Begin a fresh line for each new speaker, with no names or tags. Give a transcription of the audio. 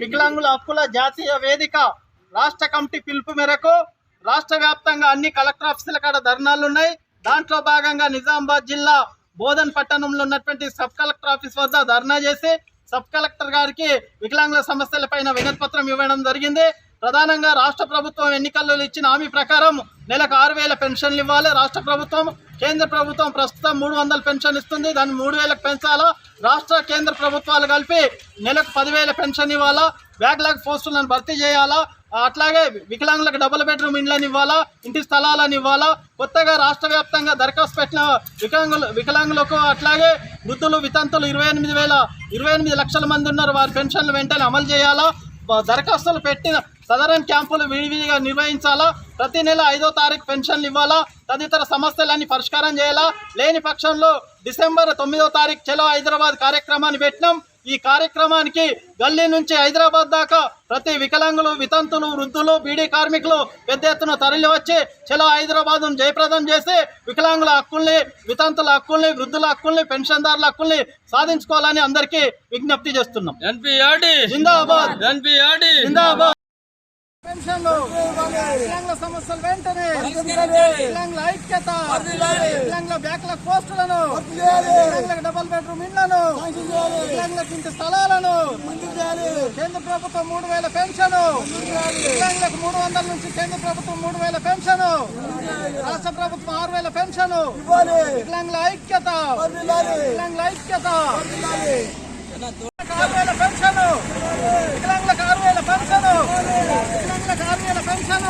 వికలాంగుల హక్కుల జాతీయ వేదిక రాష్ట్ర కమిటీ పిలుపు మేరకు రాష్ట్ర వ్యాప్తంగా అన్ని కలెక్టర్ ఆఫీసుల కాడ ధర్నాలు ఉన్నాయి. దాంట్లో భాగంగా నిజామాబాద్ జిల్లా బోధన్ పట్టణంలో ఉన్నటువంటి సబ్ కలెక్టర్ ఆఫీస్ వద్ద ధర్నా చేసి సబ్ కలెక్టర్ గారికి వికలాంగుల సమస్యలపైన వినతి పత్రం ఇవ్వడం జరిగింది. ప్రధానంగా రాష్ట్ర ప్రభుత్వం ఎన్నికల్లో ఇచ్చిన హామీ ప్రకారం నెలకు ఆరు వేల పెన్షన్లు ఇవ్వాలి. రాష్ట్ర ప్రభుత్వం కేంద్ర ప్రభుత్వం ప్రస్తుతం మూడు వందల పెన్షన్ ఇస్తుంది. దాన్ని మూడు వేలకు పెంచాలా? రాష్ట్ర కేంద్ర ప్రభుత్వాలు కలిపి నెలకు పదివేల పెన్షన్ ఇవ్వాలా? బ్యాక్లాగ్ పోస్టులను భర్తీ చేయాలా? అట్లాగే వికలాంగులకు డబుల్ బెడ్రూమ్ ఇండ్లను ఇవ్వాలా? ఇంటి స్థలాలను ఇవ్వాలా? కొత్తగా రాష్ట్ర వ్యాప్తంగా దరఖాస్తు పెట్టిన వికలాంగులు వికలాంగులకు అట్లాగే వృద్ధులు వితంతులు ఇరవై ఎనిమిది వేల ఇరవై ఎనిమిది లక్షల మంది ఉన్నారు. వారి పెన్షన్లు వెంటనే అమలు చేయాలా? దరఖాస్తులు పెట్టిన సదరన్ క్యాంపులు విడివిడిగా నిర్వహించాలా? ప్రతి నెల ఐదో తారీఖు పెన్షన్లు ఇవ్వాలా? తదితర సమస్యలన్నీ పరిష్కారం చేయాలా? లేని పక్షంలో డిసెంబర్ తొమ్మిదో తారీఖు చలో హైదరాబాద్ కార్యక్రమాన్ని పెట్టినాం. ఈ కార్యక్రమానికి గల్లీ నుంచి హైదరాబాద్ దాకా ప్రతి వికలాంగులు వితంతులు వృద్ధులు బీడీ కార్మికులు పెద్ద ఎత్తున తరలి వచ్చి చలో హైదరాబాద్ జయప్రదం చేసి వికలాంగుల హక్కుల్ని వితంతుల హక్కుల్ని వృద్ధుల హక్కుల్ని పెన్షన్దారుల హక్కుల్ని సాధించుకోవాలని అందరికీ విజ్ఞప్తి చేస్తున్నాం. జిందాబాద్! జిందాబాద్! పెన్షన్లు వికలాంగుల సమస్యలు వెంటనే. వికలాంగుల ఐక్యత. వికలాంగుల బ్యాక్లాగ్ పోస్టులను. వికలాంగులకు డబుల్ బెడ్రూమ్ ఇళ్ళను. వికలాంగులకు ఇంటి స్థలాలను. కేంద్ర ప్రభుత్వం మూడు వేల పెన్షన్. వికలాంగులకు మూడు వందల నుంచి కేంద్ర ప్రభుత్వం మూడు వేల పెన్షన్. రాష్ట్ర ప్రభుత్వం ఆరు వేల పెన్షన్. వికలాంగుల ఐక్యత. వికలాంగుల ఐక్యత. ఆరు వేల పెన్షన్ వికలాంగులకు ఆరు వేల పెన్షన్